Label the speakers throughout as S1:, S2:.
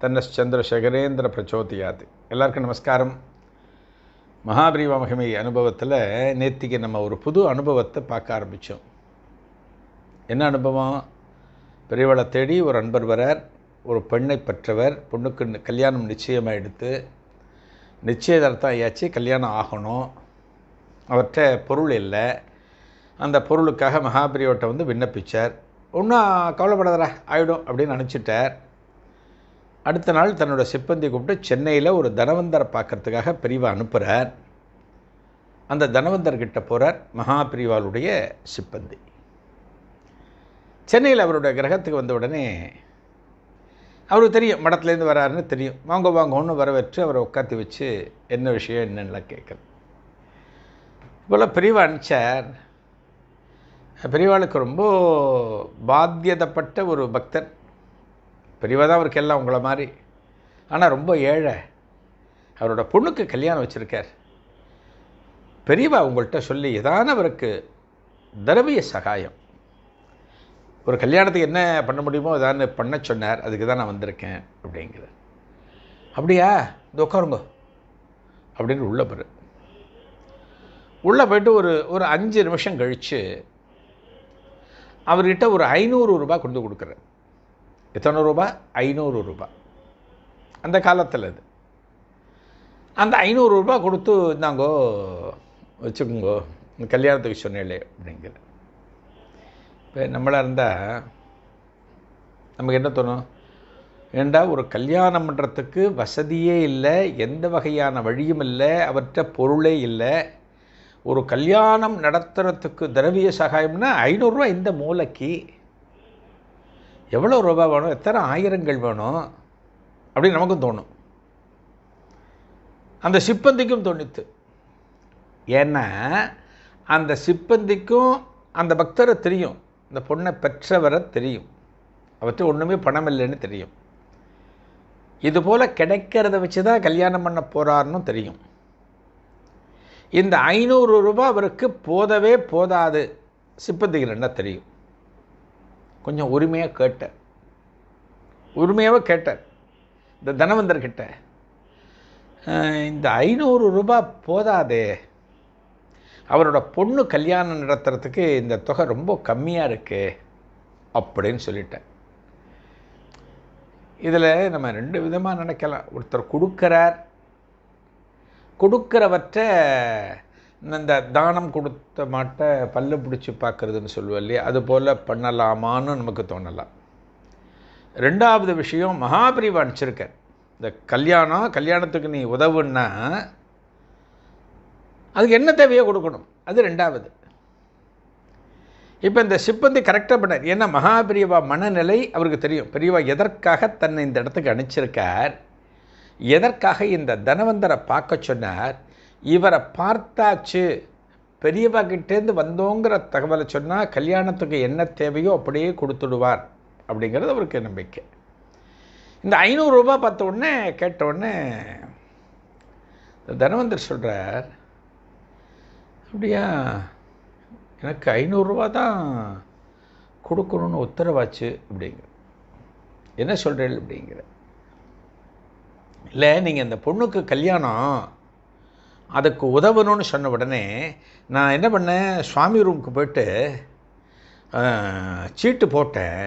S1: தன்னச்சந்திரசேகரேந்திர பிரச்சோதியாது. எல்லாருக்கும் நமஸ்காரம். மகாபிரிவ மகிமை அனுபவத்தில் நேத்திக்கு நம்ம ஒரு புது அனுபவத்தை பார்க்க ஆரம்பித்தோம் என்ன அனுபவம்? பெரியவளை தேடி ஒரு அன்பர் வரார் ஒரு பெண்ணை பெற்றவர் பொண்ணுக்கு கல்யாணம் நிச்சயமாக எடுத்து நிச்சயதார்த்தம் ஐயாச்சு கல்யாணம் ஆகணும். அவர்கிட்ட பொருள் இல்லை. அந்த பொருளுக்காக மகாபிரியோட்ட வந்து விண்ணப்பித்தார் ஒன்றும் கவலைப்படாதரா ஆகிடும் அப்படின்னு நினச்சிட்டார். அடுத்த நாள் தன்னோட சிப்பந்தி கூப்பிட்டு சென்னையில் ஒரு தனவந்தரை பார்க்கறதுக்காக பிரிவை அனுப்புகிறார் அந்த தனவந்தர்கிட்ட போகிறார் மகா பிரிவாளுடைய சிப்பந்தி. சென்னையில் அவருடைய கிரகத்துக்கு வந்த உடனே அவருக்கு தெரியும் மடத்துலேருந்து வராருன்னு தெரியும். வாங்க வாங்கன்னு வரவேற்று அவரை உட்காத்தி வச்சு என்ன விஷயம் என்னென்னலாம் கேட்குறது இப்போல்லாம் பிரிவை அனுப்பிச்சார். பெரியவாளுக்கு ரொம்ப பாத்தியதப்பட்ட ஒரு பக்தர் பெரியவா தான் அவருக்கு எல்லாம் உங்களை மாதிரி. ஆனால் ரொம்ப ஏழை. அவரோட பொண்ணுக்கு கல்யாணம் வச்சுருக்கார். பெரியவா உங்கள்கிட்ட சொல்லி ஏதானவருக்கு திரவிய சகாயம். ஒரு கல்யாணத்துக்கு என்ன பண்ண முடியுமோ ஏதான்னு பண்ண சொன்னார் அதுக்கு தான் நான் வந்திருக்கேன் அப்படிங்கிறார். அப்படியா? இந்த உட்காருங்க. அப்படின்னு உள்ளே போரு உள்ளே போயிட்டு ஒரு ஒரு அஞ்சு நிமிஷம் கழித்து அவர்கிட்ட ஒரு ஐநூறு ரூபாய் கொண்டு கொடுக்குறேன் எத்தனை ரூபாய் ஐநூறு ரூபாய் அந்த காலத்தில் அது அந்த ஐநூறு ரூபாய் கொடுத்து இந்தாங்கோ வச்சுக்கோங்கோ இந்த கல்யாணத்துக்கு சொன்னேன் அப்படிங்கிற. இப்போ நம்மளாக இருந்தால் நமக்கு என்ன தோணும்? ஏண்டா ஒரு கல்யாணம் பண்ணுறதுக்கு வசதியே இல்லை எந்த வகையான வழியும் இல்லை அவற்ற பொருளே இல்லை. ஒரு கல்யாணம் நடத்துகிறதுக்கு திரவிய சகாயம்னா ஐநூறுரூவா இந்த மூளைக்கு எவ்வளோ ரூபாய் வேணும்? எத்தனை ஆயிரங்கள் வேணும்? அப்படின்னு நமக்கும் தோணும். அந்த சிப்பந்திக்கும் தோணித்து. ஏன்னா அந்த சிப்பந்திக்கும் அந்த பக்தரை தெரியும். இந்த பொண்ணை பெற்றவரை தெரியும். அவற்றை ஒன்றுமே பணம் இல்லைன்னு தெரியும். இதுபோல் கிடைக்கிறத வச்சு தான் கல்யாணம் பண்ண போகிறாருன்னு தெரியும். இந்த ஐநூறு ரூபாய் அவருக்கு போதவே போதாது. சிப்பந்திக்கு என்ன தெரியும்? கொஞ்சம் உரிமையாக கேட்டார். உரிமையாகவே கேட்டார். இந்த தனவந்தர்கிட்ட இந்த ஐநூறு ரூபாய் போதாதே. அவரோட பொண்ணு கல்யாணம் நடத்துறதுக்கு இந்த தொகை ரொம்ப கம்மியாக இருக்கு அப்படின்னு சொல்லிட்டேன். இதில் நம்ம ரெண்டு விதமாக நினைக்கலாம். ஒருத்தர் கொடுக்குறார். கொடுக்குறவற்றை இந்த தானம் கொடுத்த மாட்டை பல்லு பிடிச்சி பார்க்குறதுன்னு சொல்லுவோம் இல்லையா? அது போல் பண்ணலாமான்னு நமக்கு தோணலாம். ரெண்டாவது விஷயம் மகாபிரிவா அனுப்பிச்சிருக்கார் இந்த கல்யாணம் கல்யாணத்துக்கு நீ உதவுன்னா அதுக்கு என்ன தேவையோ கொடுக்கணும். அது ரெண்டாவது. இப்போ இந்த சிப்பந்தி கரெக்டாக பண்ணார். ஏன்னா மகாபிரியவா மனநிலை அவருக்கு தெரியும். பெரியவா எதற்காக தன்னை இந்த இடத்துக்கு அனுப்பிச்சிருக்கார்? எதற்காக இந்த தனவந்தரை பார்க்க சொன்னார்? இவரை பார்த்தாச்சு பெரியவா கிட்டேருந்து வந்தோங்கிற தகவலை சொன்னால் கல்யாணத்துக்கு என்ன தேவையோ அப்படியே கொடுத்துடுவார் அப்படிங்கிறது அவருக்கு நம்பிக்கை. இந்த ஐநூறுரூபா பார்த்த உடனே கேட்ட உடனே தனவந்தர் சொல்கிறார் அப்படியா எனக்கு ஐநூறுரூவா தான் கொடுக்கணும்னு உத்தரவாச்சு அப்படிங்கிற என்ன சொல்கிறேன் அப்படிங்கிற இல்லை நீங்கள் இந்த பொண்ணுக்கு கல்யாணம் அதுக்கு உதவணும்னு சொன்ன உடனே நான் என்ன பண்ணேன்? சுவாமி ரூமுக்கு போயிட்டு சீட்டு போட்டேன்.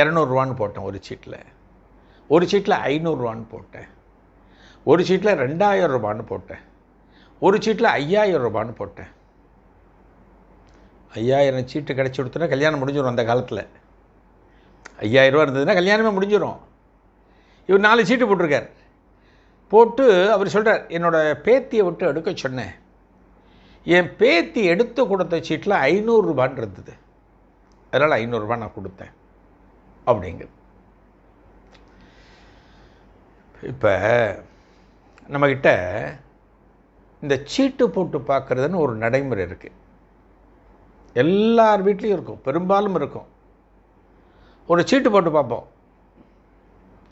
S1: இரநூறுவான்னு போட்டேன் ஒரு சீட்டில் ஒரு சீட்டில் ஐநூறுரூவான்னு போட்டேன். ஒரு சீட்டில் ரெண்டாயிரம் ரூபான்னு போட்டேன். ஒரு சீட்டில் ஐயாயிரம் ரூபான்னு போட்டேன். ஐயாயிரம் சீட்டு கிடச்சி கொடுத்தோன்னா கல்யாணம் முடிஞ்சிடும் அந்த காலத்தில். ஐயாயிரம் ரூபா இருந்ததுன்னா கல்யாணமே முடிஞ்சிடும் இவர் நாலு சீட்டு போட்டிருக்கார். போட்டு அவர் சொல்கிறார் என்னோட பேத்தியை விட்டு எடுக்க சொன்னேன். என் பேத்தி எடுத்து கொடுத்த சீட்டில் ஐநூறுரூபான் இருந்தது. அதனால் ஐநூறுரூபா நான் கொடுத்தேன். அப்படிங்கிறது இப்போ நம்மக்கிட்ட இந்த சீட்டு போட்டு பார்க்குறதுன்னு ஒரு நடைமுறை இருக்குது எல்லார் வீட்லேயும் இருக்கும் பெரும்பாலும் இருக்கும். ஒரு சீட்டு போட்டு பார்ப்போம்.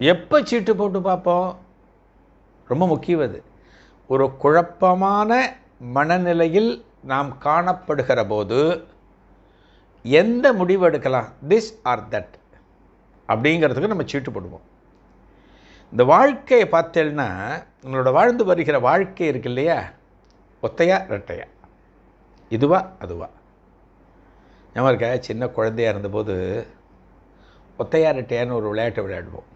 S1: எப்போ சீட்டு போட்டு பார்ப்போம்? ரொம்ப முக்கியம் அது. ஒரு குழப்பமான மனநிலையில் நாம் காணப்படுகிற போது எந்த முடிவு எடுக்கலாம்? திஸ் ஆர் தட் அப்படிங்கிறதுக்கு நம்ம சீட்டு போடுவோம். இந்த வாழ்க்கையை பார்த்தேன்னா நம்மளோட வாழ்ந்து வருகிற வாழ்க்கை இருக்கு இல்லையா? ஒத்தையா ரெட்டையா இதுவா அதுவா? ஞாபகம் இருக்க? சின்ன குழந்தையா இருந்தபோது ஒத்தையா ரெட்டையான்னு ஒரு விளையாட்டு விளையாடுவோம்.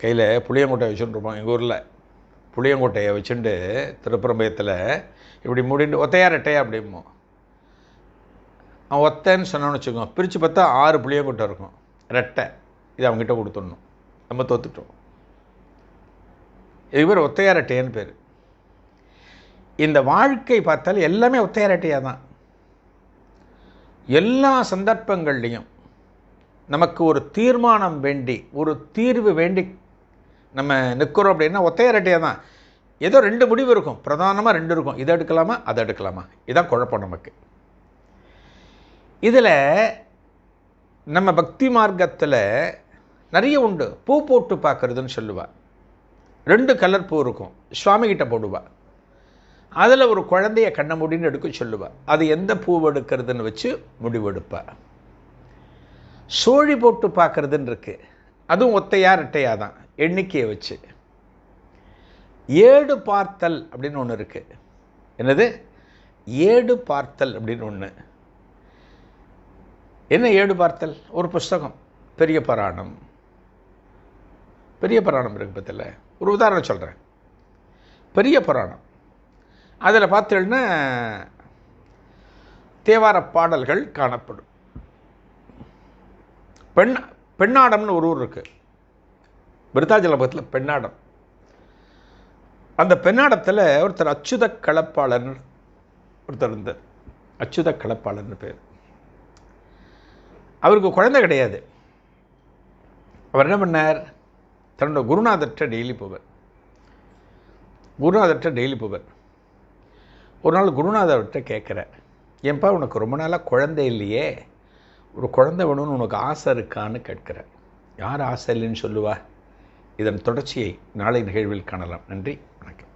S1: கையில் புளியங்கொட்டை வச்சுட்டுருப்போம் எங்கள் ஊரில். புளியங்கொட்டையை வச்சுட்டு திருப்பரம்பயத்தில் இப்படி முடிண்டு ஒத்தையா ரெட்டையா அப்படிமோ அவன் ஒத்தைன்னு சொன்னான்னு வச்சுக்கோங்க பிரித்து பார்த்தா ஆறு புளியங்கொட்டை இருக்கும். ரெட்டை. இது அவங்ககிட்ட கொடுத்துடணும். நம்ம தோத்துட்டோம். இது பேர் ஒத்தையாரட்டையன்னு பேர். இந்த வாழ்க்கை பார்த்தால் எல்லாமே ஒத்தையாரட்டையாக தான். எல்லா சந்தர்ப்பங்கள்லையும் நமக்கு ஒரு தீர்மானம் வேண்டி ஒரு தீர்வு வேண்டி நம்ம நிற்கிறோம் அப்படின்னா ஒத்தையாரட்டையாக தான். ஏதோ ரெண்டு முடிவு இருக்கும். பிரதானமாக ரெண்டு இருக்கும். இதை எடுக்கலாமா? அதை எடுக்கலாமா? இதுதான் குழப்பம் நமக்கு. இதில் நம்ம பக்தி மார்க்கத்தில் நிறைய உண்டு. பூ போட்டு பார்க்குறதுன்னு சொல்லுவாள் ரெண்டு கலர் பூ இருக்கும். சுவாமிகிட்ட போடுவா. அதில் ஒரு குழந்தைய கண்ண முடின்னு எடுக்க சொல்லுவா. அது எந்த பூ எடுக்கிறதுன்னு வச்சு முடிவெடுப்பா. சோழி போட்டு பார்க்குறதுன்னு இருக்குது அதுவும் ஒத்தையா ரெட்டையா தான் எண்ணிக்கையை வச்சு. ஏடு பார்த்தல் அப்படின்னு ஒன்று இருக்கு. என்னது? ஏடு பார்த்தல் அப்படின்னு ஒன்று என்ன ஏடு பார்த்தல்? ஒரு புஸ்தகம். பெரிய புராணம். பெரிய புராணம் இருக்கு பத்தில். ஒரு உதாரணம் சொல்கிறேன் பெரிய புராணம். அதில் பார்த்தீங்கன்னா தேவார பாடல்கள் காணப்படும். பெண் பெண்ணாடம்னு ஒரு ஊர் இருக்குது விருத்தாஜலபத்தில் பெண்ணாடம். அந்த பெண்ணாடத்தில் ஒருத்தர் அச்சுத களப்பாளர் ஒருத்தர் இருந்தார். அச்சுத கலப்பாளர்னு பேர். அவருக்கு குழந்தை கிடையாது. அவர் என்ன பண்ணார்? தன்னோட குருநாதர்கிட்ட டெய்லி போவார். குருநாதர்கிட்ட டெய்லி போவார். ஒரு நாள் குருநாதர்கிட்ட கேட்குறேன் ஏன்பா உனக்கு ரொம்ப நாளாக குழந்தை இல்லையே? ஒரு குழந்தை வேணும்னு உனக்கு ஆசை இருக்கான்னு கேட்குறேன் யார் ஆசை இல்லைன்னு சொல்லுவா? இதன் தொடர்ச்சியை நாளை நிகழ்வில் காணலாம். நன்றி. வணக்கம்.